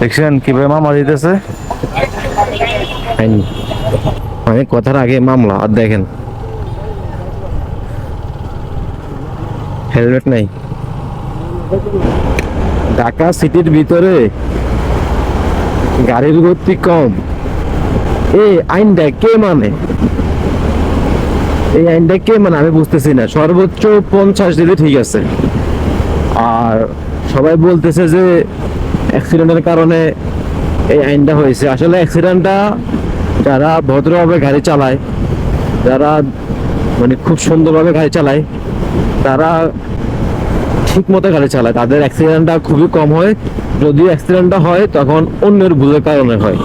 দেখছেন কীভাবে মামলা দিতেছে? অনেক কথার আগে মামলা, আর দেখেন। হেলমেট নাই। ঢাকা সিটির ভিতরে গাড়ির গতি কম। এই আইনটা কে মানে? এই আইনটা কে মানে আমি বুঝতেছি না। সর্বোচ্চ পঞ্চাশ দিলে ঠিক আছে। আর সবাই বলতেছে যে অ্যাক্সিডেন্টের কারণে এই আইনটা হয়েছে। আসলে অ্যাক্সিডেন্টটা যারা ভদ্রভাবে গাড়ি চালায়, যারা মানে খুব সুন্দরভাবে গাড়ি চালায়, তারা ঠিক মতো গাড়ি চালায়। তাদের অ্যাক্সিডেন্টটা খুবই কম হয়। যদি অ্যাক্সিডেন্টটা হয়, তখন অন্যের ভুলের কারণে হয়।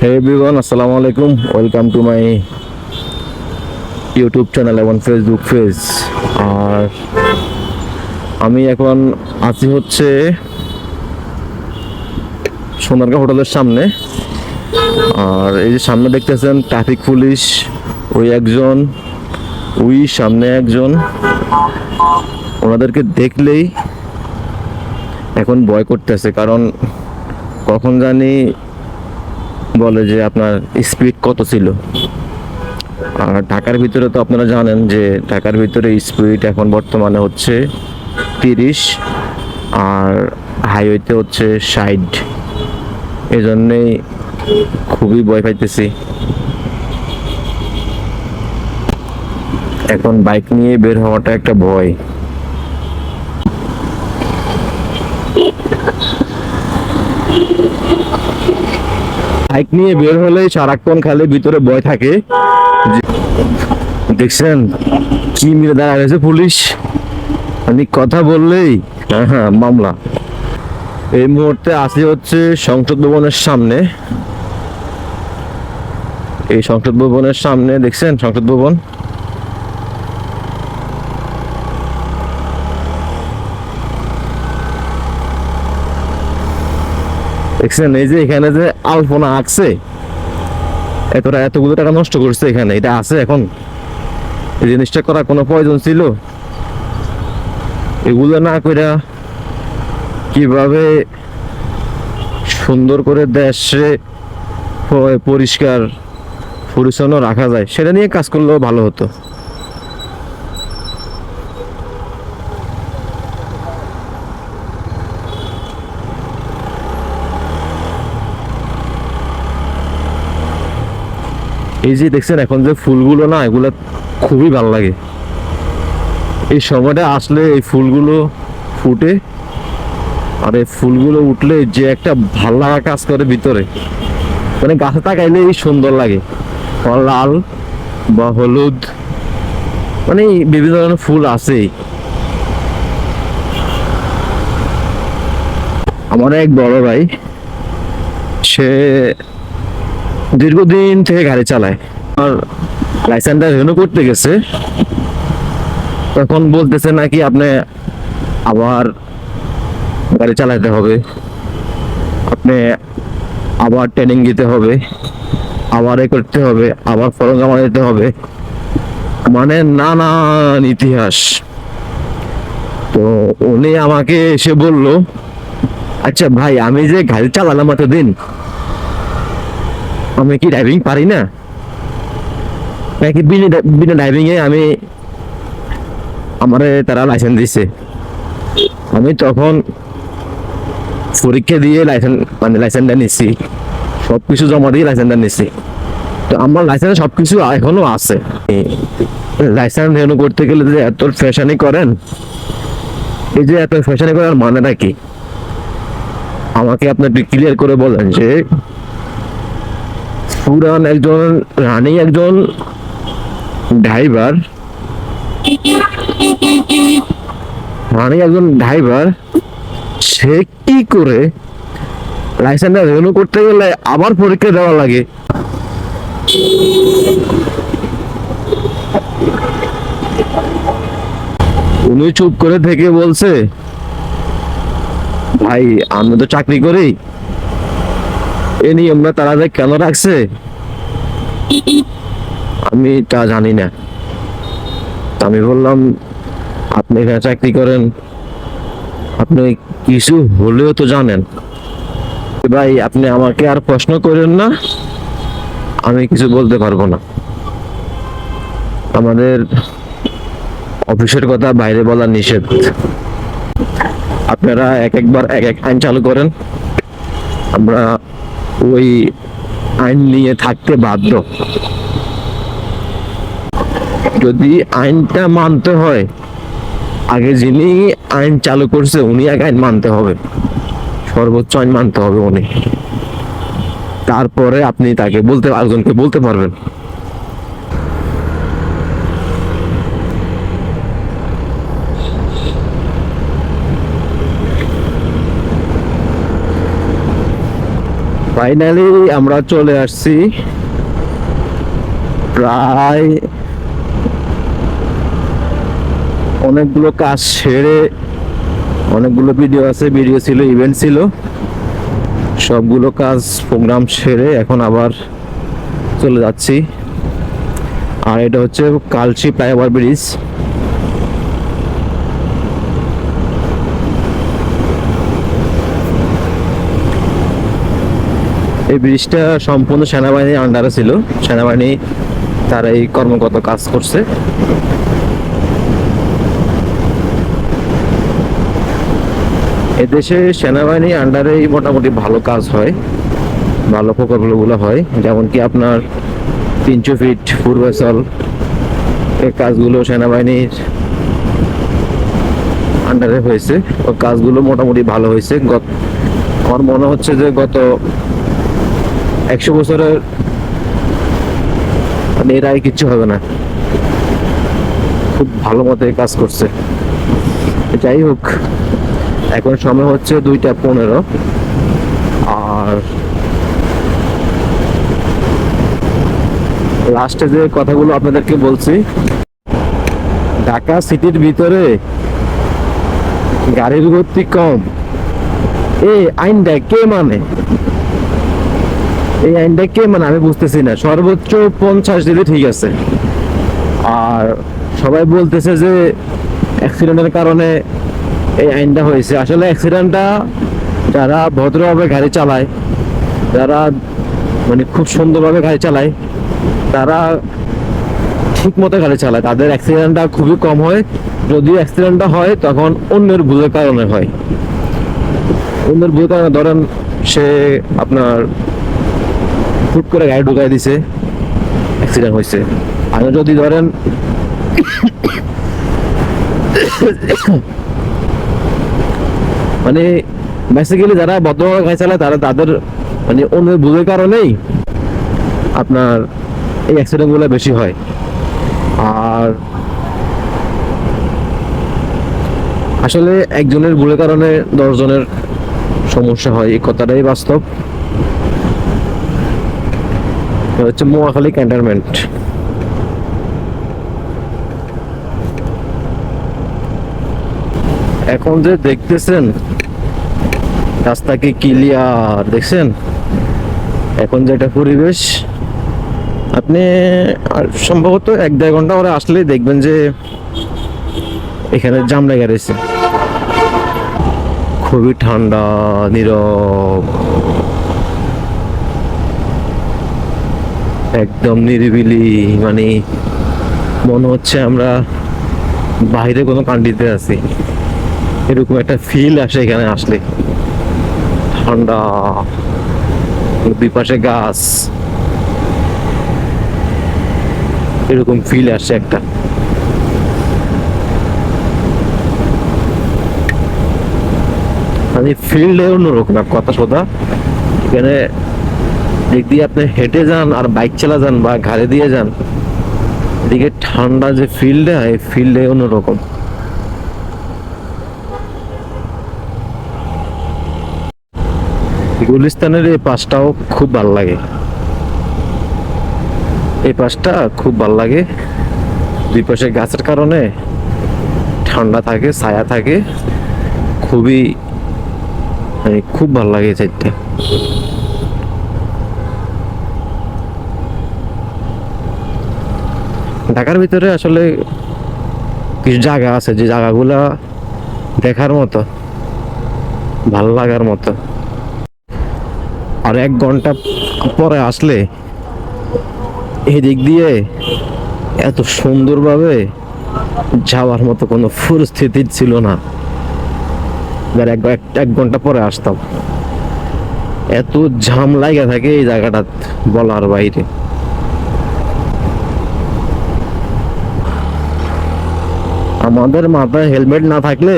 হে এভরিওয়ান আসসালামু আলাইকুম welcome to my YouTube channel এবং ফেসবুক পেজ। আর আমি এখন আছি হচ্ছে সোনারগাঁ হোটেলের সামনে। আর এই যে সামনে দেখতেছেন ট্রাফিক পুলিশ, ওই একজন, ওই সামনে একজন। ওনাদেরকে দেখলেই এখন ভয় করতেছে, কারণ কখন জানি বলে যে আপনার স্পিড কত ছিল। আর ঢাকার ভিতরে তো আপনারা জানেন যে ঢাকার ভিতরে স্পিড এখন বর্তমানে হচ্ছে তিরিশ আর হাইওয়েতে হচ্ছে ষাট। এই জন্যেই খুবই ভয় পাইতেছি। এখন বাইক নিয়ে বের হওয়াটা একটা ভয়। বাইক নিয়ে বের হলে সারাক্ষণ খালি ভিতরে ভয় থাকে। দেখছেন? কি মিলে দাঁড়া গেছে পুলিশ? আমি কথা বললেই হ্যাঁ হ্যাঁ মামলা। এই মুহূর্তে আসি হচ্ছে সংসদ ভবনের সামনে। এই সংসদ ভবনের সামনে, দেখছেন সংসদ ভবন? দেখছেন, এই যে এখানে যে আলপনা আঁকছে এতটা এতগুলো টাকা নষ্ট করছে এখানে, এটা আছে এখন। এই জিনিসটা করার কোনো প্রয়োজন ছিল? এগুলো না কইরা কীভাবে সুন্দর করে দেশে পরিষ্কার, পরিচ্ছন্ন রাখা যায়, সেটা নিয়ে কাজ করলেও ভালো হতো। এই যে দেখছেন এখন যে ফুলগুলো না, এগুলো খুবই ভালো লাগে। এই সময়টা আসলে এই ফুলগুলো ফুটে আর এই ফুলগুলো উঠলে যে একটা ভালো লাগা কাজ করে ভিতরে। মানে গাছে তাকাইলেই সুন্দর লাগে। লাল বা হলুদ মানে বিভিন্ন ধরনের ফুল আছেই। আমার এক বড় ভাই, সে দীর্ঘদিন থেকে গাড়ি চালায়। আর লাইসেন্সটা রিনিউ করতে গেছে। তখন বলতেছে নাকি আপনি আবার গাড়ি চালাতে হবে। আপনি আবার ট্রেনিং দিতে হবে, আবার এ করতে হবে, আবার ফরম জমা দিতে হবে। মানে নানান ইতিহাস। তো উনি আমাকে এসে বলল আচ্ছা ভাই, আমি যে গাড়ি চালালাম এতদিন আমি কি ড্রাইভিং পারি না? নাকি বিনা বিনা ড্রাইভিং এ আমি আমারে তারা লাইসেন্স দিছে। আমি তখন পরীক্ষা দিয়ে লাইসেন্স মানে লাইসেন্সটা নিছি। সব কিছু জমা দিয়ে লাইসেন্সটা নিছি। তো আমার লাইসেন্স সব কিছু এখনও আছে। লাইসেন্স রেনু করতে গেলে যে এত ফ্যাশনই করেন, এই যে এত ফ্যাশনই করার মানেটা কি? আমাকে আপনি একটু ক্লিয়ার করে বলেন যে পুরান একজন, রানিং একজন ড্রাইভার রানিং একজন ড্রাইভার সে কি করে লাইসেন্সটা রিনিউ করতে গেলে আবার পরীক্ষা দেওয়া লাগে? উনি চুপ করে থেকে বলছে, ভাই, আমি তো চাকরি করি। এ নিয়মটা তারা কেন রাখছে? আমি তা জানি না। আমি বললাম, আপনি এখানে চাকরি করেন, আপনি কিছু হলেও তো জানেন। ভাই, আপনি আমাকে আর প্রশ্ন করেন না, আমি কিছু বলতে পারব না। আমাদের অফিসের কথা বাইরে বলা নিষেধ। আপনারা এক একবার এক এক আইন চালু করেন। আমরা ওই আইন নিয়ে থাকতে বাধ্য। যদি আইনটা মানতে হয়, আগে যিনি আইন চালু করছে, উনি আগে আইন মানতে হবে। সর্বোচ্চ আইন মানতে হবে উনি। তারপরে আপনি তাকে বলতে, আরেকজনকে বলতে পারবেন। ফাইনালি আমরা চলে আসছি প্রায় অনেকগুলো কাজ সেরে অনেকগুলো ভিডিও আছে ভিডিও ছিল ইভেন্ট ছিল। সবগুলো কাজ প্রোগ্রাম সেরে এখন আবার চলে যাচ্ছি। আর এটা হচ্ছে কালচি ফ্লাইওভার ব্রিজ। এই ব্রিজটা সম্পূর্ণ সেনাবাহিনীর আন্ডারে ছিল। সেনাবাহিনী তারা এই কর্মগত কাজ করছে। এদেশে সেনাবাহিনী আন্ডারেই মোটামুটি ভালো কাজ হয়, ভালো প্রকল্পগুলো হয়। যেমন কি আপনার তিনশো ফিট পূর্বাচল, এই কাজগুলো সেনাবাহিনীর আন্ডারে হয়েছে। ও কাজগুলো মোটামুটি ভালো হয়েছে। গত আমার মনে হচ্ছে যে গত একশো বছরের মানে এর আগে কিচ্ছু হবে না। খুব ভালো মতো কাজ করছে। যাই হোক, এখন সময় হচ্ছে দুইটা পনেরো। আর লাস্টে যে কথাগুলো আপনাদেরকে বলছি, ঢাকা সিটির ভিতরে গাড়ির গতি কম। এই আইনটা কে মানে? এই আইনটা কে মানে আমি বুঝতেছি না। সর্বোচ্চ পঞ্চাশ দিলে ঠিক আছে। আর সবাই বলতেছে যে অ্যাক্সিডেন্টের কারণে এই আইনটা হয়েছে। আসলে অ্যাক্সিডেন্টটা যারা ভদ্রভাবে গাড়ি চালায়, যারা মানে খুব সুন্দরভাবে গাড়ি চালায়, তারা ঠিক মতো গাড়ি চালায়। তাদের অ্যাক্সিডেন্টটা খুবই কম হয়। যদি অ্যাক্সিডেন্টটা হয়, তখন অন্যের ভুলের কারণে হয়। অন্যের ভুলের কারণে ধরেন সে আপনার হুট করে গাড়ি ঢুকাই দিছে। অ্যাক্সিডেন্ট হয়েছে আর যদি ধরেন মানে বেসিক্যালি যারা ভদ্রভাবে গাড়ি চালায়, তারা তাদের মানে অন্য ভুলের কারণেই আপনার এই অ্যাক্সিডেন্টগুলো বেশি হয়। আর আসলে একজনের ভুলের কারণে দশজনের সমস্যা হয়, এই কথাটাই বাস্তব। হচ্ছে মোয়াখালী ক্যান্টনমেন্ট। এখন যে দেখতেছেন, রাস্তা কি ক্লিয়ার দেখছেন? এখন যে পরিবেশ, আপনি আর সম্ভবত এক দেড় ঘণ্টা পরে আসলেই দেখবেন যে এখানে জাম লেগে রয়েছে। খুবই ঠান্ডা, নীরব। একদম নিরিবিলি মানে মনে হচ্ছে আমরা বাইরে কোনো কান্ট্রিতে আছি। এরকম একটা ফিল আসে এখানে আসলে। ঠান্ডা দুই পাশে গাছ। এরকম ফিল আসছে একটা। মানে ফিল্ডে অন্যরকম, এক কথা সোদা এখানে দিক দিয়ে আপনি হেঁটে যান আর বাইক চালা যান বা ঘাড়ে দিয়ে যান, এদিকে ঠান্ডা যে ফিল্ডে এই ফিল্ডে অন্যরকম। গুলিস্তানের এই পাশটাও খুব ভালো লাগে। এই পাশটা খুব ভালো লাগে। দুই পাশে গাছের কারণে ঠান্ডা থাকে, ছায়া থাকে। খুবই মানে খুব ভালো লাগে এই ঢাকার ভিতরে আসলে কিছু জায়গা আছে, যে জায়গাগুলা দেখার মতো, ভালো লাগার মতো। আর এক ঘণ্টা পরে আসলে এই দিক দিয়ে এত সুন্দরভাবে যাওয়ার মতো কোনো পরিস্থিতি ছিল না। এক এক- এক ঘণ্টা পরে আসতাম। এত ঝাম লাগা থাকে এই জায়গাটা বলার বাইরে। আমাদের মাথায় হেলমেট না থাকলে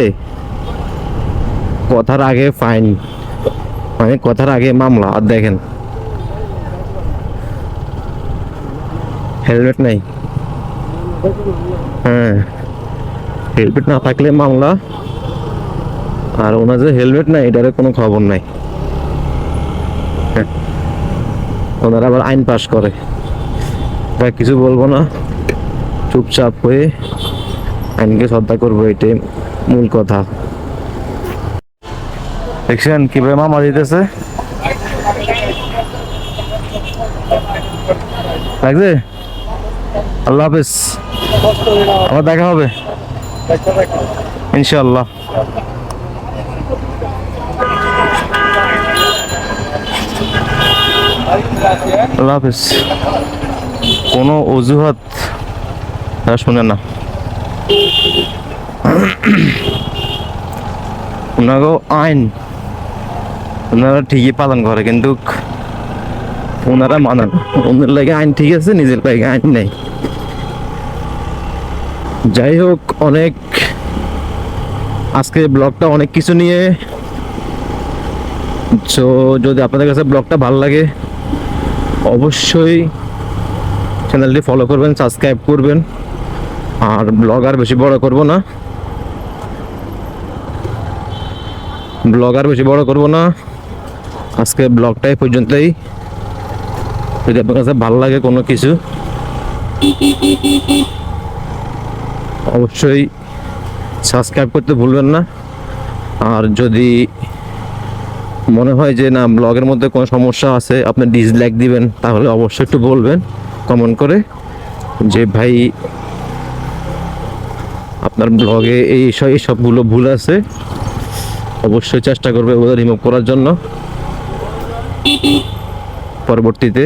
কথার আগে ফাইন মানে কথার আগে মামলা, আর দেখেন। হেলমেট নাই। হ্যাঁ। হেলমেট না থাকলে মামলা। আর ওনার যে হেলমেট নাই এটার কোনো খবর নাই। হ্যাঁ। ওনারা আবার আইন পাশ করে। কিছু বলব না? চুপচাপ হয়ে আইনকে শ্রদ্ধা করব, এটাই মূল কথা। দেখছেন কীভাবে মামা দিতেছে? লাগছে? আল্লাহ হাফেজ। আবার দেখা হবে। ইনশাল্লাহ আল্লাহ হাফেজ। কোনো অজুহাত? শুনে না। আইন। ওনারা ঠিকই পালন করে, কিন্তু ওনারা মানে না। ওনার লাগে আইন ঠিক আছে, নিজের লাগে আইন নেই। যাই হোক, অনেক আজকে ব্লগটা অনেক কিছু নিয়ে। তো যদি আপনাদের কাছে ব্লগটা ভালো লাগে, অবশ্যই চ্যানেলটি ফলো করবেন সাবস্ক্রাইব করবেন। আর ব্লগ আর বেশি বড় করব না। ব্লগ আর বেশি বড় করব না। আজকে ব্লগটাই পর্যন্তই। যদি আপনার কাছে ভালো লাগে কোনো কিছু, অবশ্যই সাবস্ক্রাইব করতে ভুলবেন না। আর যদি মনে হয় যে না ব্লগের মধ্যে কোনো সমস্যা আছে, আপনি ডিসলাইক দিবেন, তাহলে অবশ্যই একটু বলবেন কমেন্ট করে। যে ভাই আপনার ব্লগে এই সব এই সবগুলো ভুল আছে। অবশ্যই চেষ্টা করবে ওদের রিমুভ করার জন্য। পরবর্তীতে